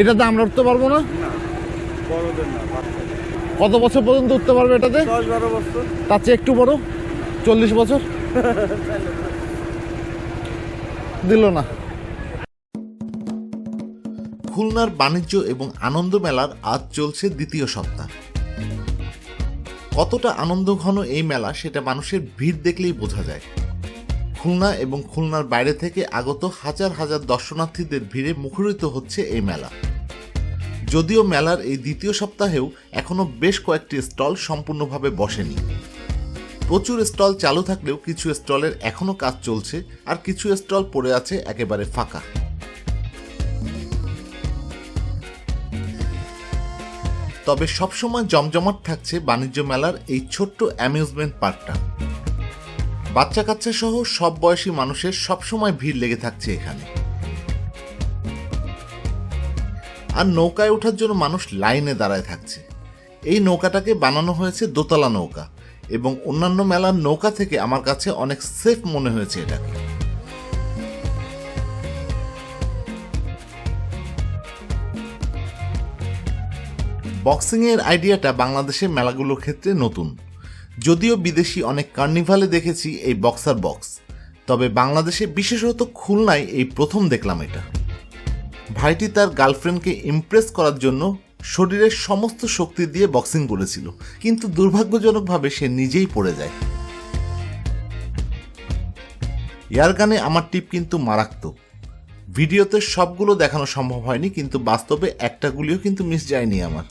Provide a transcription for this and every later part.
এটাতে আমরা উঠতে পারব না? কত বছর পর্যন্ত উঠতে পারবে এটাতে? দশ বারো বছর। তার চেয়ে একটু বড়? চল্লিশ বছর? দিল না। খুলনার বাণিজ্য এবং আনন্দ মেলার আজ চলছে দ্বিতীয় সপ্তাহ। কতটা আনন্দ ঘন এই মেলা সেটা মানুষের ভিড় দেখলেই বোঝা যায়। খুলনা এবং খুলনার বাইরে থেকে আগত হাজার হাজার দর্শনার্থীদের ভিড়ে মুখরিত হচ্ছে এই মেলা। যদিও মেলার এই দ্বিতীয় সপ্তাহেও এখনও বেশ কয়েকটি স্টল সম্পূর্ণভাবে বসেনি। প্রচুর স্টল চালু থাকলেও কিছু স্টলের এখনও কাজ চলছে আর কিছু স্টল পড়ে আছে একেবারে ফাঁকা। তবে সবসময় জমজমাট থাকছে বাণিজ্য মেলার এই ছোট্ট অ্যামিউজমেন্ট পার্কটা। বাচ্চা কাচ্চা সহ সব বয়সী মানুষের সবসময় ভিড় লেগে থাকছে এখানে। আর নৌকায় ওঠার জন্য মানুষ লাইনে দাঁড়ায় থাকছে। এই নৌকাটাকে বানানো হয়েছে দোতলা নৌকা এবং অন্যান্য মেলার নৌকা থেকে আমার কাছে অনেক সেফ মনে হয়েছে এটাকে। বক্সিং এর আইডিয়াটা বাংলাদেশের মেলাগুলোর ক্ষেত্রে নতুন। যদিও বিদেশি অনেক কার্নিভালে দেখেছি এই বক্সার বক্স, তবে বাংলাদেশে বিশেষত খুলনায় এই প্রথম দেখলাম এটা। ভাইটি তার গার্লফ্রেন্ডকে ইমপ্রেস করার জন্য শরীরের সমস্ত শক্তি দিয়ে বক্সিং করেছিল। কিন্তু দুর্ভাগ্যজনকভাবে সে নিজেই পড়ে যায়। ইয়ার গানে আমার টিপ কিন্তু মারাত্মক। ভিডিওতে সবগুলো দেখানো সম্ভব হয়নি, কিন্তু বাস্তবে একটা গুলিও কিন্তু মিস যায়নি আমার।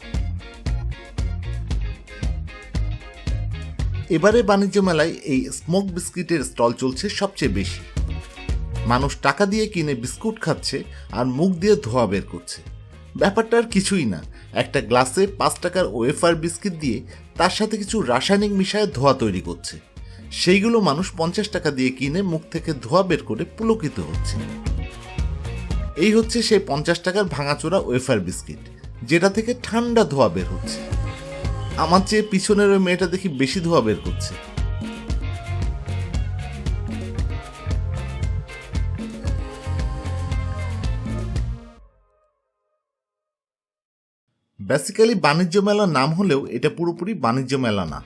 এবারে বাণিজ্য মেলায় এই স্মোক বিস্কিটের স্টল চলছে সবচেয়ে বেশি। মানুষ টাকা দিয়ে কিনে বিস্কুট খাচ্ছে আর মুখ দিয়ে ধোয়া বের করছে। ব্যাপারটা আর কিছুই না। একটা গ্লাসে পাঁচ টাকার ওয়েফার বিস্কিট দিয়ে তার সাথে কিছু রাসায়নিক মিশায় ধোয়া তৈরি করছে। সেইগুলো মানুষ পঞ্চাশ টাকা দিয়ে কিনে মুখ থেকে ধোয়া বের করে পুলকিত হচ্ছে। এই হচ্ছে সেই পঞ্চাশ টাকার ভাঙাচোরা ওয়েফার বিস্কিট, যেটা থেকে ঠান্ডা ধোয়া বের হচ্ছে। আমার চেয়ে পিছনের ওই মেয়েটা দেখি বেশি ধোয়া বের করছে। বেসিক্যালি বাণিজ্য মেলার নাম হলেও এটা পুরোপুরি বাণিজ্য মেলা না।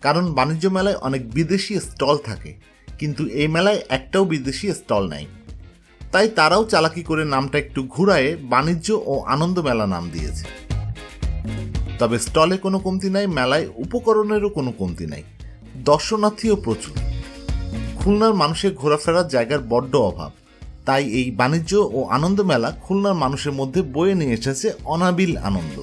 কারণ বাণিজ্য মেলায় অনেক বিদেশি স্টল থাকে, কিন্তু এই মেলায় একটাও বিদেশি স্টল নাই। তাই তারাও চালাকি করে নামটা একটু ঘুরায়ে বাণিজ্য ও আনন্দ মেলা নাম দিয়েছে। তবে স্টলে কোনো কমতি নাই, মেলায় উপকরণেরও কোনো কমতি নাই। দর্শনার্থীও প্রচুর। খুলনার মানুষের ঘোরাফেরার জায়গার বড্ড অভাব। তাই এই বাণিজ্য ও আনন্দ মেলা খুলনার মানুষের মধ্যে বয়ে নিয়ে এসেছে অনাবিল আনন্দ।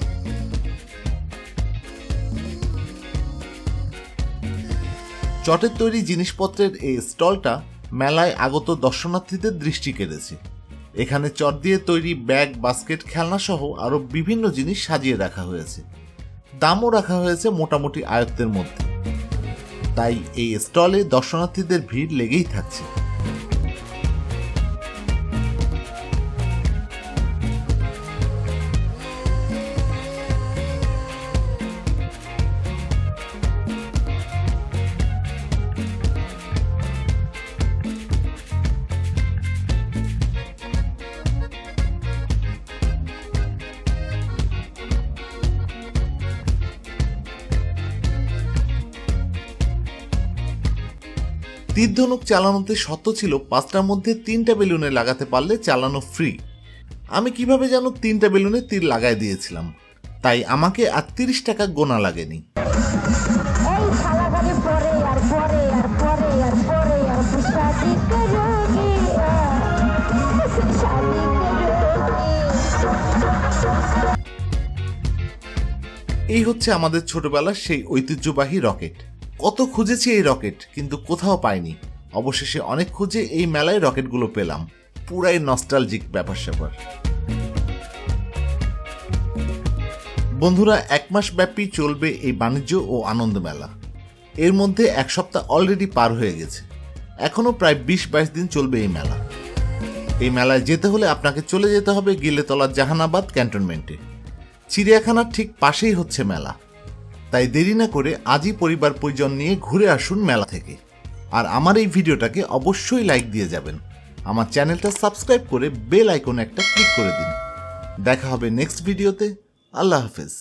চটের তৈরি জিনিসপত্রের এই স্টলটা মেলায় আগত দর্শনার্থীদের দৃষ্টি কেড়েছে। এখানে চট দিয়ে তৈরি ব্যাগ, বাস্কেট খেলনা সহ আরও বিভিন্ন জিনিস সাজিয়ে রাখা হয়েছে। দামও রাখা হয়েছে মোটামুটি আয়ত্তের মধ্যে। তাই এই স্টলে দর্শনার্থীদের ভিড় লেগেই থাকছে। তীর ধনুক চালানোতে শর্ত ছিল পাঁচটার মধ্যে তিনটা বেলুনে লাগাতে পারলে চালানো ফ্রি আমি কীভাবে যেন তিনটা বেলুনে তীর লাগাই দিয়েছিলাম? তাই আমাকে আর তিরিশ টাকা গোনা লাগেনি। এই হচ্ছে আমাদের ছোটবেলার সেই ঐতিহ্যবাহী রকেট। কত খুঁজেছি এই রকেট, কিন্তু কোথাও পাইনি। অবশেষে অনেক খুঁজে এই মেলায় রকেটগুলো পেলাম। পুরাই নস্টালজিক ব্যাপার স্যাপার বন্ধুরা, এক মাস ব্যাপী চলবে এই বাণিজ্য ও আনন্দ মেলা। এর মধ্যে এক সপ্তাহ অলরেডি পার হয়ে গেছে। এখনও প্রায় বিশ বাইশ দিন চলবে এই মেলা। এই মেলায় যেতে হলে আপনাকে চলে যেতে হবে গিলেতলার জাহানাবাদ ক্যান্টনমেন্টে। চিড়িয়াখানার ঠিক পাশেই হচ্ছে মেলা। তাই দেরি না করে আজই পরিবার পরিজন নিয়ে ঘুরে আসুন মেলা থেকে। আর আমার এই ভিডিওটাকে অবশ্যই লাইক দিয়ে যাবেন। আমার চ্যানেলটা সাবস্ক্রাইব করে বেল আইকনে একটা ক্লিক করে দিন। দেখা হবে নেক্সট ভিডিওতে। আল্লাহ হাফেজ।